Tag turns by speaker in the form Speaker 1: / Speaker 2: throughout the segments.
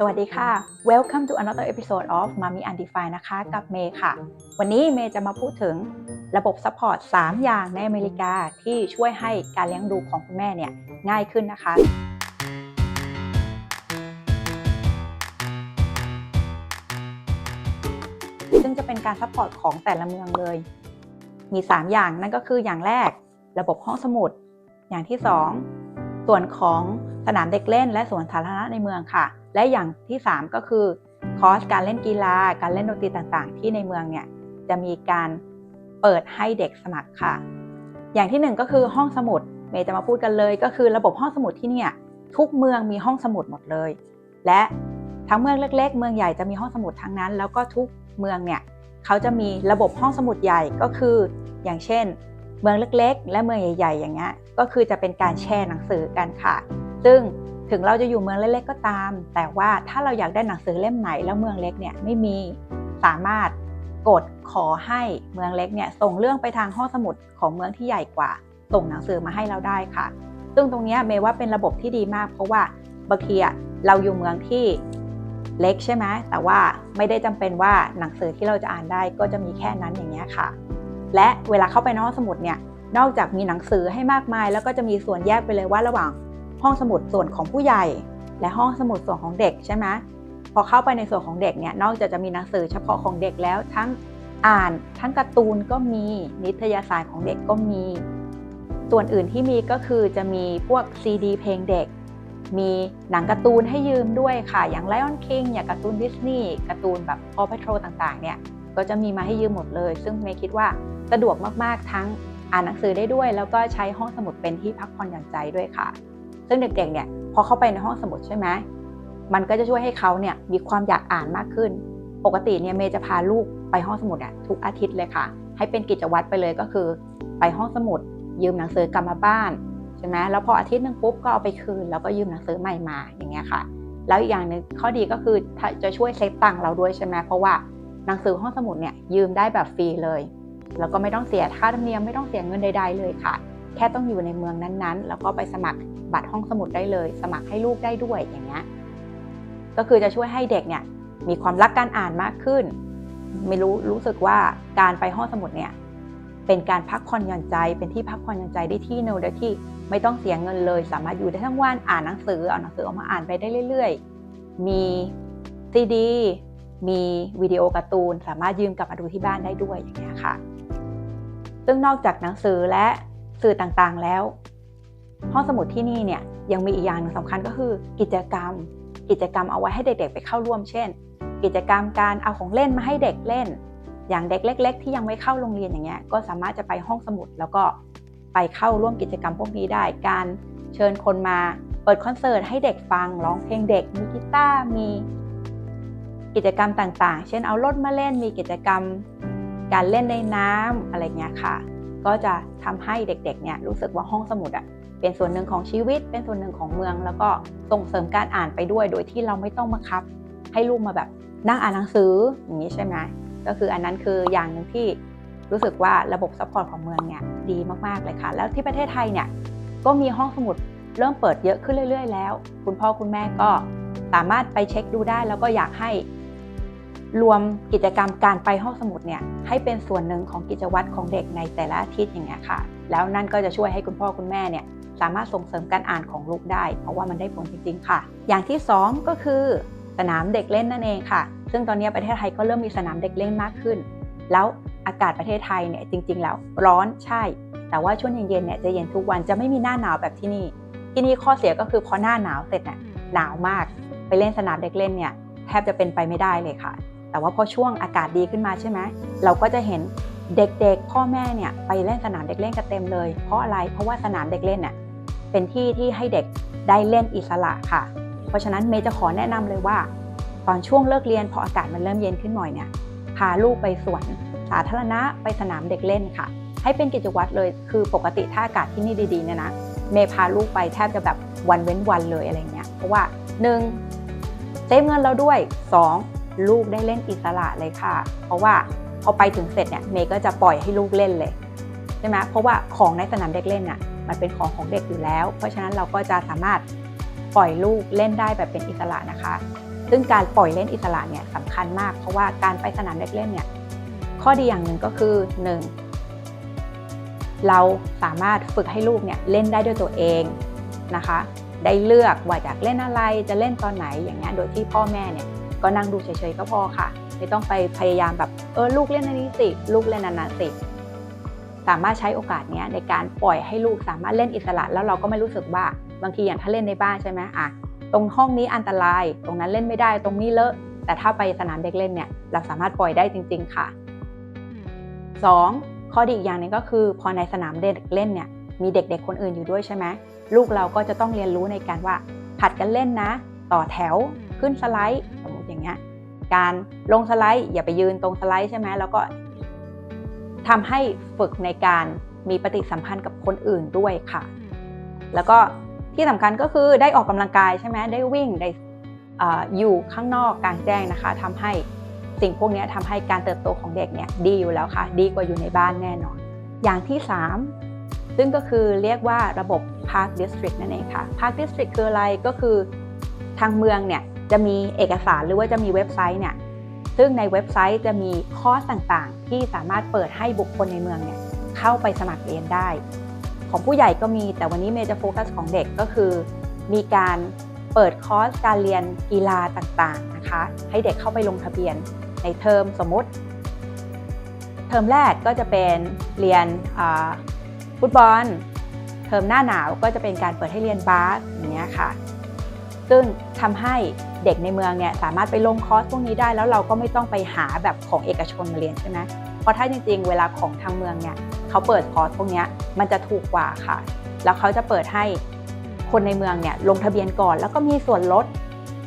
Speaker 1: สวัสดีค่ะ Welcome to another episode of Mommy Undefined นะคะ กับเมย์ค่ะ วันนี้เมย์จะมาพูดถึงระบบซัพพอร์ต 3 อย่างในอเมริกาที่ช่วยให้การเลี้ยงดูของคุณแม่เนี่ยง่ายขึ้นนะคะ ซึ่งจะเป็นการซัพพอร์ตของแต่ละเมืองเลย มี 3 อย่างนั่นก็คืออย่างแรก ระบบห้องสมุด อย่างที่ 2 ส่วนของ สนามเด็กเล่นและสวนสาธารณะในเมืองค่ะ และอย่างที่ 3 ก็คือคอร์สการเล่นกีฬา การเล่นดนตรีต่างๆ ที่ในเมืองเนี่ยจะมีการเปิดให้เด็กสมัครค่ะ อย่างที่ 1 ก็คือห้องสมุดเมย์จะมาพูดกันเลย ก็คือระบบห้องสมุดที่เนี่ยทุกเมืองมีห้องสมุดหมดเลย และทั้งเมืองเล็ก ๆ เมืองใหญ่จะมีห้องสมุดทั้งนั้น แล้วก็ทุกเมืองเนี่ยเขาจะมีระบบห้องสมุดใหญ่ก็คืออย่างเช่น เมืองเล็ก ๆ และเมืองใหญ่ ๆ อย่างเงี้ยก็คือจะเป็นการแชร์หนังสือกันค่ะ ซึ่งถึงเราจะอยู่เมืองเล็กๆก็ตาม แต่ว่าถ้าเราอยากได้หนังสือเล่มไหนแล้วเมืองเล็กเนี่ยไม่มีสามารถกดขอให้เมืองเล็กเนี่ยส่งเรื่องไปทางห้องสมุดของเมืองที่ใหญ่กว่า ส่งหนังสือมาให้เราได้ค่ะ ซึ่งตรงนี้เมย์ว่าเป็นระบบที่ดีมาก เพราะว่าบางทีเราอยู่เมืองที่เล็กใช่ไหมแต่ว่าไม่ได้จำเป็นว่าหนังสือที่เราจะอ่านได้ก็จะมีแค่นั้นอย่างเงี้ยค่ะ และเวลาเข้าไปในห้องสมุดเนี่ยนอกจากมีหนังสือให้มากมาย แล้วก็จะมีส่วนแยกไปเลยว่าระหว่าง ห้องสมุดส่วนของผู้ใหญ่ และห้องสมุดส่วนของเด็กใช่ไหมพอเข้าไปในส่วนของเด็กเนี่ยนอกจากจะมีหนังสือเฉพาะของเด็กแล้วทั้งอ่านทั้งการ์ตูนก็มีนิตยสารของเด็กก็มี ส่วนอื่นที่มีก็คือจะมีพวกซีดีเพลงเด็ก มีหนังการ์ตูนให้ยืมด้วยค่ะ อย่าง Lion King อย่างการ์ตูนดิสนีย์การ์ตูนแบบ Paw Patrol ต่างๆ เนี่ยก็จะมีมาให้ยืมหมดเลย ซึ่งเมย์คิดว่าสะดวกมากๆทั้งอ่านหนังสือได้ด้วย แล้วก็ใช้ห้องสมุดเป็นที่พักผ่อนหย่อนใจด้วยค่ะ ซึ่งเด็กๆเนี่ยพอเข้าไปในห้องสมุดใช่ไหมมันก็จะช่วยให้เขาเนี่ยมีความอยากอ่านมากขึ้น ปกติเนี่ยเมย์จะพาลูกไปห้องสมุดอะทุกอาทิตย์เลยค่ะ ให้เป็นกิจวัตรไปเลยก็คือ ไปห้องสมุด ยืมหนังสือกลับมาบ้านใช่ไหมแล้วพออาทิตย์หนึงปุ๊บก็เอาไปคืน แล้วก็ยืมหนังสือใหม่มาอย่างเงี้ยค่ะ แล้วอีกอย่างหนึ่งข้อดีก็คือจะช่วยเซฟตังค์เราด้วยใช่ไหมเพราะว่าหนังสือห้องสมุดเนี่ยยืมได้แบบฟรีเลย แล้วก็ไม่ต้องเสียค่าธรรมเนียมไม่ต้องเสียเงินใด ๆ เลยค่ะ แค่ต้องอยู่ในเมืองนั้นๆ แล้วก็ไปสมัครบัตรห้องสมุดได้เลย สมัครให้ลูกได้ด้วยอย่างเงี้ยก็คือจะช่วยให้เด็กเนี่ยมีความรักการอ่านมากขึ้น ไม่รู้รู้สึกว่าการไปห้องสมุดเนี่ยเป็นการพักผ่อนหย่อนใจ เป็นที่พักผ่อนหย่อนใจได้ที่หนึงโดยที่ไม่ต้องเสียเงินเลย สามารถอยู่ได้ทั้งวันอ่านหนังสือเอาหนังสือออกมาอ่านไปได้เรื่อย ๆ มีซีดีมีวิดีโอการ์ตูน สามารถยืมกลับมาดูที่บ้านได้ด้วยอย่างเงี้ยค่ะ ซึ่งนอกจากหนังสือและ สื่อต่างๆแล้ว ห้องสมุดที่นี่เนี่ยยังมีอีกอย่างหนึงสำคัญก็คือ กิจกรรม กิจกรรมเอาไว้ให้เด็กๆ ไปเข้าร่วมเช่น กิจกรรมการเอาของเล่นมาให้เด็กเล่น อย่างเด็กเล็ก ๆ ที่ยังไม่เข้าโรงเรียนอย่างเงี้ยก็สามารถจะไปห้องสมุดแล้วก็ไปเข้าร่วมกิจกรรมพวกนี้ได้ การเชิญคนมาเปิดคอนเสิร์ตให้เด็กฟังร้องเพลงเด็กมีกีตาร์มีกิจกรรมต่างๆ เช่นเอารถมาเล่นมีกิจกรรมการเล่นในน้ำอะไรเงี้ยค่ะ ก็จะทำให้เด็กๆเนี่ยรู้สึกว่าห้องสมุดอะเป็นส่วนหนึ่งของชีวิต เป็นส่วนหนึ่งของเมือง แล้วก็ส่งเสริมการอ่านไปด้วย โดยที่เราไม่ต้องบังคับ ให้ลูกมาแบบนั่งอ่านหนังสืออย่างนี้ใช่ไหมก็คืออันนั้นคืออย่างหนึ่งที่รู้สึกว่าระบบซัพพอร์ตของเมืองเนี่ยดีมากๆเลยค่ะ แล้วที่ประเทศไทยเนี่ยก็มีห้องสมุดเริ่มเปิดเยอะขึ้นเรื่อย ๆ แล้ว คุณพ่อคุณแม่ก็สามารถไปเช็คดูได้ แล้วก็อยากให้ รวมกิจกรรมการไปห้องสมุดเนี่ยให้เป็นส่วนหนึ่งของกิจวัตรของเด็กในแต่ละอาทิตย์อย่างเงี้ยค่ะ แล้วนั่นก็จะช่วยให้คุณพ่อคุณแม่เนี่ยสามารถส่งเสริมการอ่านของลูกได้ เพราะว่ามันได้ผลจริงๆค่ะ อย่างที่สองก็คือสนามเด็กเล่นนั่นเองค่ะ ซึ่งตอนนี้ประเทศไทยก็เริ่มมีสนามเด็กเล่นมากขึ้น แล้วอากาศประเทศไทยเนี่ยจริง ๆ แล้วร้อนใช่ แต่ว่าช่วงเย็นๆเนี่ยจะเย็นทุกวันจะไม่มีหน้าหนาวแบบที่นี่ ที่นี่ข้อเสียก็คือพอหน้าหนาวเสร็จเนี่ยหนาวมาก ไปเล่นสนามเด็กเล่นเนี่ยแทบจะเป็นไปไม่ได้เลยค่ะ แต่ว่าพอช่วงอากาศดีขึ้นมาใช่ไหมเราก็จะเห็นเด็กๆ พ่อแม่เนี่ยไปเล่นสนามเด็กเล่นกันเต็มเลย เพราะอะไรเพราะว่าสนามเด็กเล่นเนี่ยเป็นที่ที่ให้เด็กได้เล่นอิสระค่ะ เพราะฉะนั้นเมย์จะขอแนะนำเลยว่า ตอนช่วงเลิกเรียนพออากาศมันเริ่มเย็นขึ้นหน่อยเนี่ยพาลูกไปสวนสาธารณะไปสนามเด็กเล่นค่ะ ให้เป็นกิจวัตรเลยคือปกติถ้าอากาศที่นี่ดีๆเนี่ยนะเมย์พาลูกไปแทบจะแบบวันเว้นวันเลยอะไรเงี้ยเพราะว่า 1. เซฟเงินเราด้วย 2. ลูกได้เล่นอิสระเลยค่ะ เพราะว่าพอไปถึงเสร็จเนี่ยเมย์ก็จะปล่อยให้ลูกเล่นเลยใช่ไหมเพราะว่าของในสนามเด็กเล่นน่ะมันเป็นของของเด็กอยู่แล้ว เพราะฉะนั้นเราก็จะสามารถปล่อยลูกเล่นได้แบบเป็นอิสระนะคะ ซึ่งการปล่อยเล่นอิสระเนี่ยสำคัญมาก เพราะว่าการไปสนามเด็กเล่นเนี่ยข้อดีอย่างหนึ่งก็คือ 1. เราสามารถฝึกให้ลูกเนี่ยเล่นได้ด้วยตัวเองนะคะ ได้เลือกว่าอยากเล่นอะไรจะเล่นตอนไหนอย่างเงี้ยโดยที่พ่อแม่เนี่ย ก็นั่งดูเฉยๆก็พอค่ะ ไม่ต้องไปพยายามแบบเออลูกเล่นอันนี้สิลูกเล่นอันนั้นสิสามารถใช้โอกาสเนี้ยในการปล่อยให้ลูกสามารถเล่นอิสระ แล้วเราก็ไม่รู้สึกว่าบางทีอย่างถ้าเล่นในบ้านใช่ไหมอะตรงห้องนี้อันตราย ตรงนั้นเล่นไม่ได้ตรงนี้เลอะ แต่ถ้าไปสนามเด็กเล่นเนี่ยเราสามารถปล่อยได้จริง ๆ ค่ะ 2. ข้อดีอีกอย่างหนึงก็คือ พอในสนามเด็กเล่นเนี่ยมีเด็กๆ คนอื่นอยู่ด้วยใช่ไหมลูกเราก็จะต้องเรียนรู้ในการว่า ผัดกันเล่นนะ ต่อแถว ขึ้นสไลด์สมมติอย่างเงี้ยการลงสไลด์อย่าไปยืนตรงสไลด์ใช่ไหมแล้วก็ทำให้ฝึกในการมีปฏิสัมพันธ์กับคนอื่นด้วยค่ะ แล้วก็ที่สำคัญก็คือได้ออกกำลังกายใช่ไหมได้วิ่งได้เอออยู่ข้างนอกกลางแจ้งนะคะทำให้สิ่งพวกนี้ทำให้การเติบโตของเด็กเนี่ยดีอยู่แล้วค่ะ ดีกว่าอยู่ในบ้านแน่นอน อย่างที่ 3 ซึ่งก็คือเรียกว่าระบบ Park District นั่นเองค่ะ Park District คืออะไรก็คือทางเมืองเนี่ย จะมีเอกสารหรือว่าจะมีเว็บไซต์เนี่ยซึ่งในเว็บไซต์จะมีคอร์สต่างๆ ที่สามารถเปิดให้บุคคลในเมืองเนี่ยเข้าไปสมัครเรียนได้ ของผู้ใหญ่ก็มีแต่วันนี้เมย์จะโฟกัสของเด็กก็คือ มีการเปิดคอร์สการเรียนกีฬาต่างๆนะคะให้เด็กเข้าไปลงทะเบียนในเทอมสมมติ เทอมแรกก็จะเป็นเรียนฟุตบอล เทอมหน้าหนาวก็จะเป็นการเปิดให้เรียนบาสอย่างเงี้ยค่ะ ซึ่งทำให้ เด็กในเมืองเนี่ยสามารถไปลงคอร์สพวกนี้ได้ แล้วเราก็ไม่ต้องไปหาแบบของเอกชนมาเรียนใช่ไหมเพราะถ้าจริงๆ เวลาของทางเมืองเนี่ยเขาเปิดคอร์สพวกนี้มันจะถูกกว่าค่ะ แล้วเขาจะเปิดให้คนในเมืองเนี่ยลงทะเบียนก่อน แล้วก็มีส่วนลด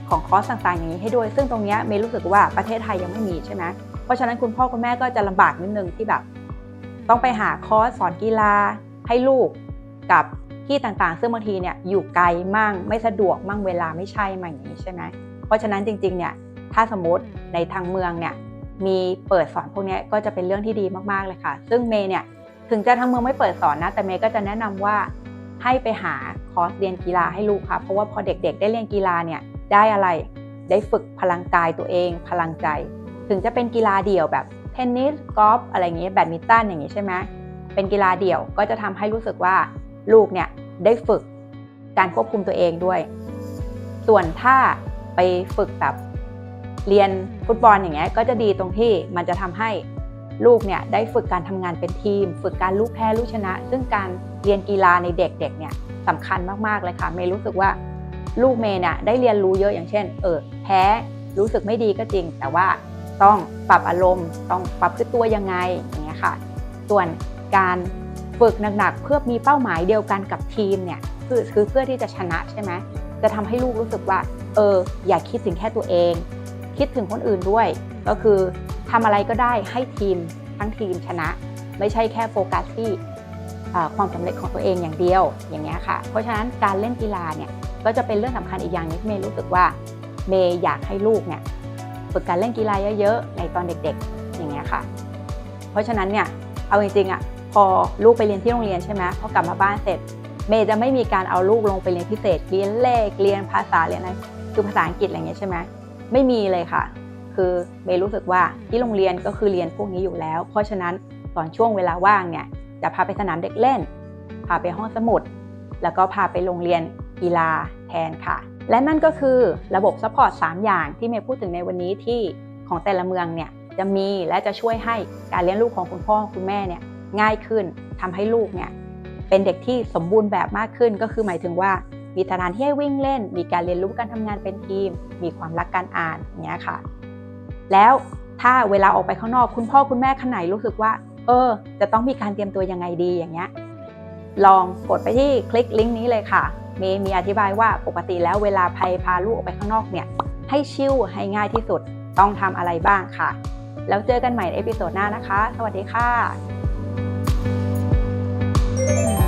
Speaker 1: ของคอร์สต่างๆอย่างนี้ให้ด้วย ซึ่งตรงนี้เมย์รู้สึกว่าประเทศไทยยังไม่มีใช่ไหมเพราะฉะนั้นคุณพ่อคุณแม่ก็จะลำบากนิดนึงที่แบบ ต้องไปหาคอร์สสอนกีฬาให้ลูกกับ ที่ต่างๆ ซึ่งบางทีเนี่ยอยู่ไกลมั่งไม่สะดวกมั่งเวลาไม่ใช่มาอย่างนี้ใช่ไหมเพราะฉะนั้นจริงๆเนี่ยถ้าสมมติในทางเมืองเนี่ยมีเปิดสอนพวกนี้ก็จะเป็นเรื่องที่ดีมากๆเลยค่ะ ซึ่งเมย์เนี่ยถึงจะทางเมืองไม่เปิดสอนนะ แต่เมย์ก็จะแนะนำว่าให้ไปหาคอร์สเรียนกีฬาให้ลูกค่ะ เพราะว่าพอเด็กๆ ได้เรียนกีฬาเนี่ยได้อะไรได้ฝึกพลังกายตัวเอง พลังใจ ถึงจะเป็นกีฬาเดี่ยวแบบเทนนิสกอล์ฟอะไรอย่างเงี้ยแบดมินตันอย่างงี้ใช่ไหมเป็นกีฬาเดี่ยวก็จะทำให้รู้สึกว่า ลูกเนี่ยได้ฝึกการควบคุมตัวเองด้วย ส่วนถ้าไปฝึกแบบเรียนฟุตบอลอย่างเงี้ยก็จะดีตรงที่มันจะทำให้ลูกเนี่ยได้ฝึกการทำงานเป็นทีม ฝึกการลูกแพ้ลูกชนะ ซึ่งการเรียนกีฬาในเด็กๆเนี่ยสำคัญมากๆเลยค่ะเมย์รู้สึกว่าลูกเมย์เนี่ยได้เรียนรู้เยอะอย่างเช่น เออแพ้รู้สึกไม่ดีก็จริง แต่ว่าต้องปรับอารมณ์ ต้องปรับพฤติตัวยังไงอย่างเงี้ยค่ะ ส่วนการ ฝึกหนักๆเพื่อมีเป้าหมายเดียวกันกับทีมเนี่ยคือคือเพื่อที่จะชนะใช่ไหมจะทำให้ลูกรู้สึกว่า เออ อย่าคิดถึงแค่ตัวเอง คิดถึงคนอื่นด้วย ก็คือทำอะไรก็ได้ให้ทีมทั้งทีมชนะ ไม่ใช่แค่โฟกัสที่ความสำเร็จของตัวเองอย่างเดียวอย่างเงี้ยค่ะ เพราะฉะนั้นการเล่นกีฬาเนี่ยก็จะเป็นเรื่องสำคัญอีกอย่างนึงที่เมย์รู้สึกว่าเมย์อยากให้ลูกเนี่ยฝึกการเล่นกีฬาเยอะๆในตอนเด็กๆอย่างเงี้ยค่ะ เพราะฉะนั้นเนี่ยเอาจริงๆอะ พอลูกไปเรียนที่โรงเรียนใช่ไหมพอกลับมาบ้านเสร็จ เมย์จะไม่มีการเอาลูกลงไปเรียนพิเศษเรียนเลขเรียนภาษาเรียนอะไรคือภาษาอังกฤษอะไรเงี้ยใช่ไหมไม่มีเลยค่ะ คือเมย์รู้สึกว่าที่โรงเรียนก็คือเรียนพวกนี้อยู่แล้ว เพราะฉะนั้นตอนช่วงเวลาว่างเนี่ยจะพาไปสนามเด็กเล่น พาไปห้องสมุด แล้วก็พาไปโรงเรียนกีฬาแทนค่ะ และนั่นก็คือระบบซัพพอร์ต3อย่างที่เมย์พูดถึงในวันนี้ที่ของแต่ละเมืองเนี่ยจะมีและจะช่วยให้การเลี้ยงลูกของคุณพ่อคุณแม่เนี่ย ง่ายขึ้นทำให้ลูกเนี่ยเป็นเด็กที่สมบูรณ์แบบมากขึ้น ก็คือหมายถึงว่ามีสถานที่ให้วิ่งเล่น มีการเรียนรู้การทำงานเป็นทีม มีความรักการอ่านอย่างเงี้ยค่ะ แล้วถ้าเวลาออกไปข้างนอกคุณพ่อคุณแม่ขนไหนรู้สึกว่า เออ จะต้องมีการเตรียมตัวยังไงดีอย่างเงี้ยลองกดไปที่คลิกลิงก์นี้เลยค่ะเมย์มีอธิบายว่าปกติแล้วเวลาพายพาลูกออกไปข้างนอกเนี่ย ให้ชิลให้ง่ายที่สุดต้องทำอะไรบ้างค่ะ แล้วเจอกันใหม่ในเอพิโซดหน้านะคะ สวัสดีค่ะ Thank you.